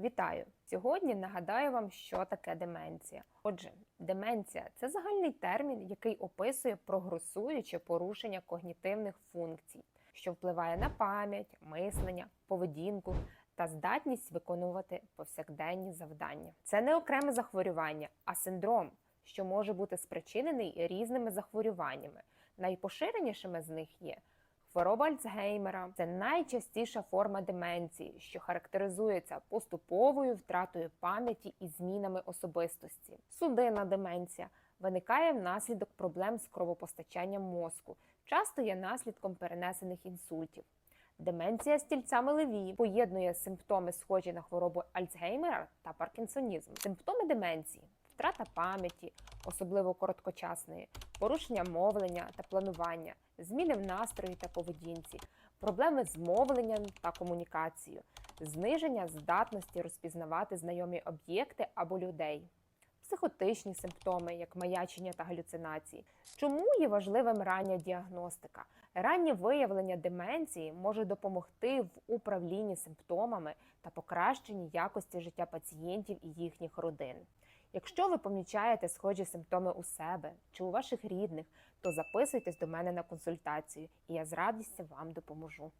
Вітаю! Сьогодні нагадаю вам, що таке деменція. Отже, деменція це загальний термін, який описує прогресуюче порушення когнітивних функцій, що впливає на пам'ять, мислення, поведінку та здатність виконувати повсякденні завдання. Це не окреме захворювання, а синдром, що може бути спричинений різними захворюваннями. Найпоширенішими з них є Хвороба Альцгеймера це найчастіша форма деменції, що характеризується поступовою втратою пам'яті і змінами особистості. Судинна деменція виникає внаслідок проблем з кровопостачанням мозку, часто є наслідком перенесених інсультів. Деменція стільцями леві поєднує симптоми, схожі на хворобу Альцгеймера та паркінсонізм. Симптоми деменції втрата пам'яті, особливо короткочасної, порушення мовлення та планування, зміни в настрої та поведінці, проблеми з мовленням та комунікацією, зниження здатності розпізнавати знайомі об'єкти або людей. Психотичні симптоми, як маячення та галюцинації. Чому є важливим рання діагностика? Раннє виявлення деменції може допомогти в управлінні симптомами та покращенні якості життя пацієнтів і їхніх родин. Якщо ви помічаєте схожі симптоми у себе чи у ваших рідних, то записуйтесь до мене на консультацію, і я з радістю вам допоможу.